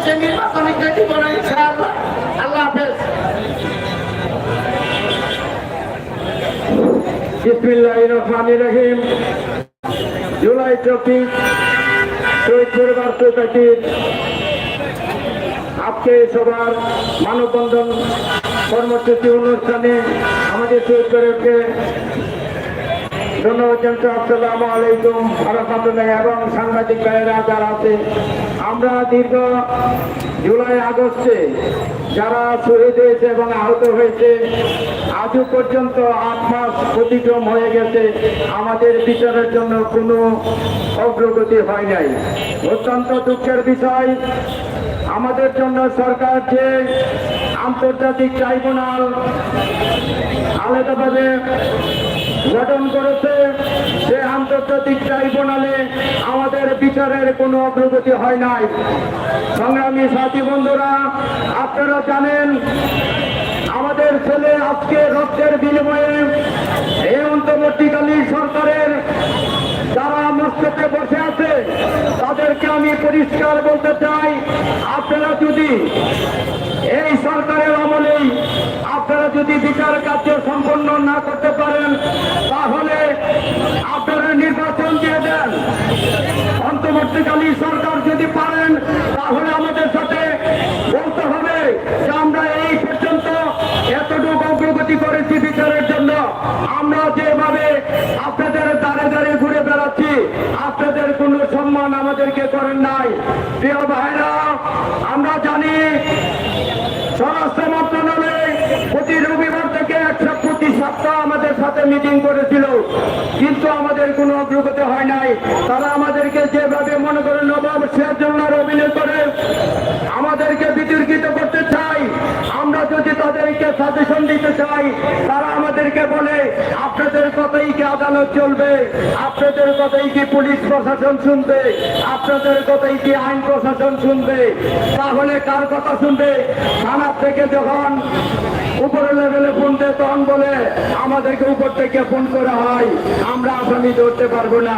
বাংলাদেশের নির্বাচনী দিব না ইনশাআল্লাহ আল্লাহ। হাফেজ। বিসমিল্লাহ রহমান রহিম। জুলাই চব্বিশ, শহীদ পরিবার প্রজাতির আজকে সবার মানববন্ধন কর্মসূচি অনুষ্ঠানে আমাদের পরিবারকে এবং সাংবাদিক যারা আছে, আমরা দীর্ঘ জুলাই, আগস্টে যারা শহীদ হয়েছে এবং আহত হয়েছে, আজও পর্যন্ত আট মাস হয়ে গেছে। আমাদের বিচারের জন্য কোনো অগ্রগতি হয় নাই। অত্যন্ত দুঃখের বিষয়, আমাদের জন্য সরকার যে আন্তর্জাতিক ট্রাইব্যুনাল আলাদাভাবে গঠন করেছে সে আন্তর্জাতিক ট্রাইব্যুনালে আমাদের বিচারের কোনো অগ্রগতি হয় নাই। সংগ্রামী সাথী বন্ধুরা, আপনারা জানেন আমাদের ছেলে আজকে রক্তের বিনিময়ে এই অন্তর্বর্তীকালীন সরকারের যারা মস্কতে বসে আছে, তাদেরকে আমি পরিষ্কার বলতে চাই, আপনারা যদি এই সরকারের আমলেই আপনারা যদি বিচার কার্য সম্পন্ন না করতে পারেন, তাহলে আপনারা নির্বাচন দিয়ে দেন। অন্তর্বর্তীকালীন সরকার যদি পারেন, তাহলে আমাদের সাথে বলতে হবে যে আমরা এই পর্যন্ত এতটুকু অগ্রগতি করেছি বিচারের জন্য আমরা যেভাবে আপনাদের দাঁড়ে দাঁড়িয়ে ঘুরে বেড়াচ্ছি, আপনাদের কোনো সম্মান আমাদেরকে করেন নাই। প্রিয় ভাইরা, আমরা জানি স্বরাষ্ট্র মন্ত্রণালয় প্রতি রবিবার থেকে একশো প্রতি সপ্তাহ আমাদের সাথে মিটিং করেছিল, কিন্তু আমাদের কোনো অগ্রগতি হয় নাই। তারা আমাদেরকে যেভাবে মনে করেন নবাব সিরাজুল্লাহর অভিনয় করে আমাদেরকে বিতর্কিত করতে চাই আমরা যদি তাদেরকে সাজেশন দিতে চাই, তারা আমাদেরকে বলে, আপনাদের কথাই কি আদালত চলবে? আপনাদের কথাই কি পুলিশ প্রশাসন শুনবে? আপনাদের কথাই কি আইন প্রশাসন শুনবে? তাহলে কার কথা শুনবে? থানার থেকে যখন উপরে লেভেলে ফোন দেয়, তখন বলে, আমাদেরকে উপর থেকে ফোন করা হয়। আমরা আসামি ধরতে পারব না।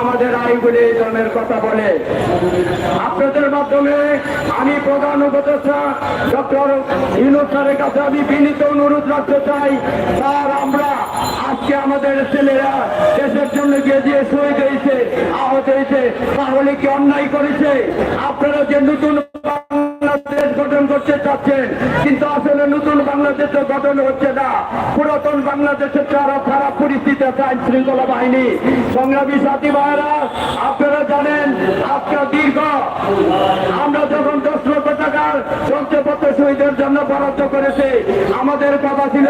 আমাদের আইনগুলি এই ধরনের কথা বলে। আপনাদের মাধ্যমে আমি প্রধান উপদেষ্টা ডক্টর ইউনুস স্যারের কাছে আমি বিনীত অনুরোধ রাখতে চাই, স্যার, আমরা আজকে আমাদের ছেলেরা দেশের জন্য গিয়ে দিয়ে শহীদ হয়েছে, আহত হয়েছে, তাহলে কি অন্যায় করেছে? আপনারা যে নতুন কিন্তু আসলে নতুন গঠন হচ্ছে না। পুরাতন খারাপ বাহিনী। আপনারা জানেন, আজকে দীর্ঘ, আমরা যখন দশ লক্ষ টাকার সঞ্চয়পত্র শহীদের জন্য বরাদ্দ করেছে। আমাদের কথা ছিল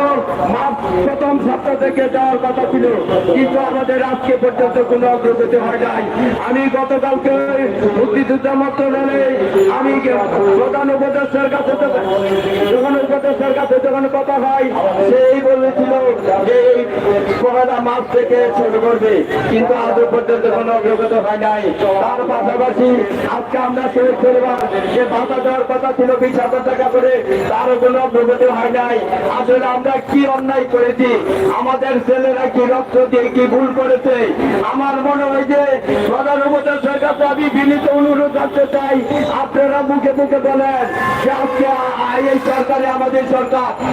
প্রথম সপ্তাহ থেকে যাওয়ার কথা ছিল। কিন্তু আমাদের আজকে পর্যন্ত কোনো অগ্রগতি হয় নাই। আমি গতকালকে মুক্তিযুদ্ধ মন্ত্রণালয়ে আমি প্রধান উপদেষ্টার কাছে যখন- উপদেষ্টার কাছে যখন কথা হয়, সেই বলেছিল যে পহেলা মাস থেকে শুরু করবে। কিন্তু আজ পর্যন্ত কোনো অগ্রগতি হয় নাই। তার পাশাপাশি আজকে আমরা শহীদ পরিবার যে ভাতা দেওয়ার কথা ছিল বিশ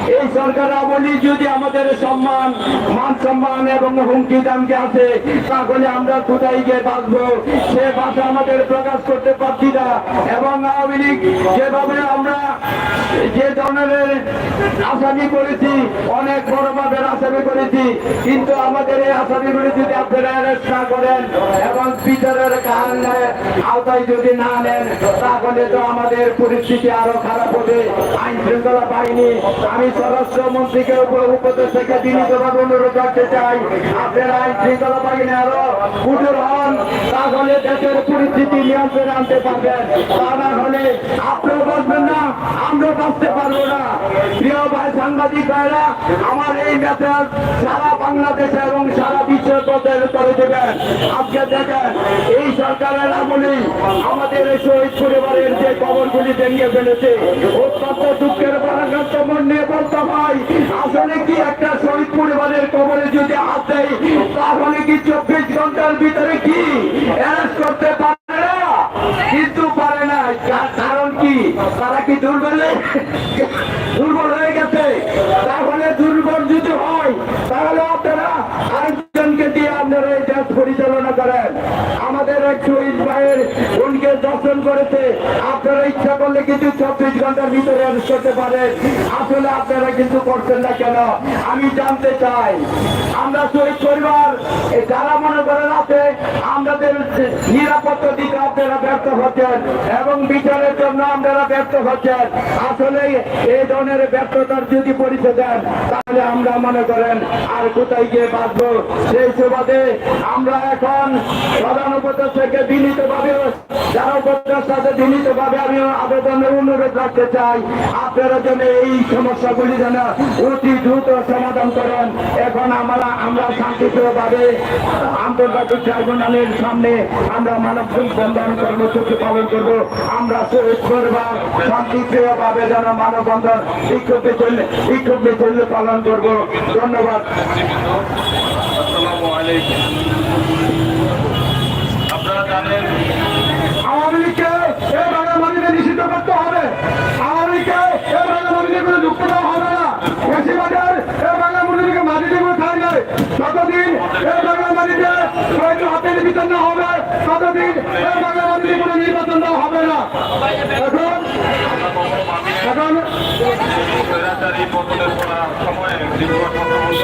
এই সরকারে যদি আমাদের সম্মান, মান সম্মান এবং হুমকি দামকে আছে তাহলে আমরা কোথায় গিয়ে বাঁচবো? সে ভাষা আমাদের প্রকাশ করতে পারছি না। এবং আওয়ামী লীগ যেভাবে আমরা যে ধরনের আসামি করেছি, অনেক বড় মাপের আসামি করেছি, কিন্তু আমাদের এই আসামিগুলি যদি আপনারা না করেন এবং বিচারের কান আওতায় যদি না নেন, তাহলে তো আমাদের পরিস্থিতি আরও খারাপ হবে। আইন শৃঙ্খলা বাহিনী, আমি স্বরাষ্ট্র মন্ত্রীকে উপ- উপদেশ থেকে বিনীতভাবে অনুরোধ করতে চাই, আপনারা আইন শৃঙ্খলা বাহিনী আরও কুটুর হন, তাহলে দেশের পরিস্থিতি নিয়ন্ত্রণে আনতে পারবেন। তা না হলে আপনিও বাঁচবেন না আমরা বাঁচতে পারব না। প্রিয় ভাই সাংবাদিক ভাইরা, আমার এই মেসেজ সারা বাংলাদেশে এবং সারা বিশ্বের পথে করে দেবেন। আজকে দেখেন, এই সরকারের আমলেই আমাদের এই শহীদ পরিবারের যে কবরগুলি ভেঙে ফেলেছে, অত্যন্ত দুঃখের পরাঘাত মন নিয়ে বলতে হয়, আসলে কি একটা শহীদ পরিবারের কবরে যদি হাত দেয়, তাহলে কি চব্বিশ ঘণ্টার ভিতরে কি অ্যারেস্ট করতে পারে? দুর্বল হয়ে গেছে। তাহলে দুর্বল যদি হয়, তাহলে আপনারা আরেকজনকে দিয়ে আপনারা এই দেশ পরিচালনা করেন আমাদের এক শহীদ ভাইয়ের উনকে দর্শন করেছে। আপনারা ইচ্ছা করলে কিন্তু চব্বিশ ঘণ্টার ভিতরে অ্যারেস্ট করতে পারেন। আসলে আপনারা কিন্তু করছেন না কেন? আমি জানতে চাই, আমরা শহীদ পরিবার যারা মনে করেন আছে, আমাদের নিরাপত্তা দিতে আপনারা ব্যর্থ হচ্ছেন এবং বিচারের জন্য আপনারা ব্যর্থ হচ্ছেন। আসলে এই ধরনের ব্যর্থতার যদি পরিচয় দেন, তাহলে আমরা মনে করেন আর কোথায় গিয়ে বাঁচবো? সেই সুবাদে আমরা এখন প্রধান উপদেশকে বিনীত ভাবে যারা আমি আবেদনের অনুরোধ রাখতে চাই, আপনারা যেন এই সমস্যাগুলি যেন অতি দ্রুত সমাধান করেন। এখন আমরা আমরা শান্তিপ্রিয়ভাবে আন্তর্জাতিক ট্রাইব্যুনালের সামনে আমরা মানব বন্ধন কর্মসূচি পালন করব। আমরা পরিবার শান্তিপ্রিয়ভাবে যেন মানববন্ধন বিক্ষোভ বিক্ষোভ মিছিল পালন করব। ধন্যবাদ। আসসালামু আলাইকুম। হাতের বিচার না হবে ততদিন এই কোনো নির্বাচন না হবে না। এখন এখন সময়ে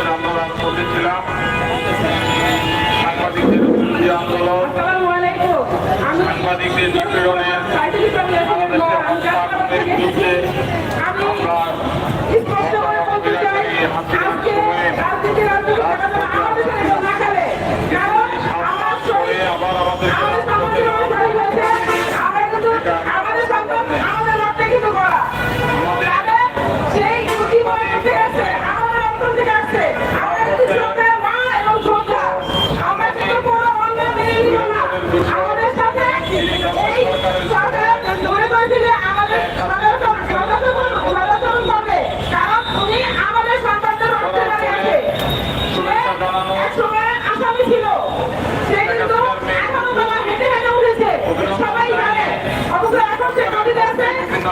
আন্দোলন করতেছিলাম সাংবাদিকদের আন্দোলন সাংবাদিকদের নিপীড়নের বাংলাদেশের হত্যাকাণ্ডের বিরুদ্ধে আমরা স্পষ্ট করে বলতে চাই আজকে রাজনীতির আন্দোলন আমাদের সাথে না খেলে কারণ আমার শরীর আবার আমাদের আমাদের সমাজে অনুসারী হয়েছে আমরা কিন্তু আমাদের সন্তান আমাদের রক্তে কিন্তু করা তাহলে সেই দুটি বই উঠে গেছে আমাদের অন্তর থেকে আসছে আমরা কিন্তু শ্রদ্ধা মা এবং শ্রদ্ধা আমরা কিন্তু কোনো অন্য মেনে নিব না আমাদের সাথে এই সরকার মনে করেছে যে আমাদের সদাচরণ সদাচরণ সদাচরণ করবে কারণ উনি আমাদের সন্তানদের রক্তে দাঁড়িয়ে আছে সে একসময় আসামি ছিল সে কিন্তু এখনও তোমার হেঁটে হেঁটে উঠেছে সবাই জানে অথচ এখন সে নদীতে আছে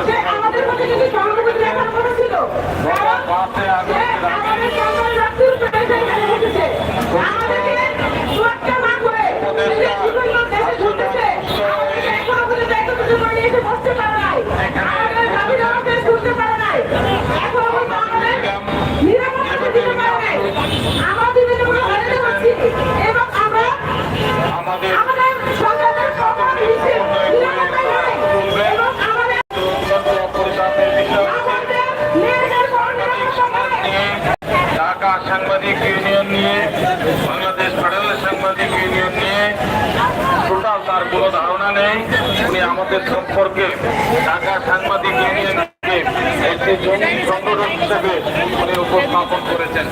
সে আমাদের মধ্যে কিন্তু সহানুভূতি দেখার কথা ছিল কারণ সে আমাদের সম্পর্কে ঢাকা সাংবাদিক ইউনিয়নকে একটি জমি সংগঠন হিসেবে উনি উপস্থাপন করেছেন।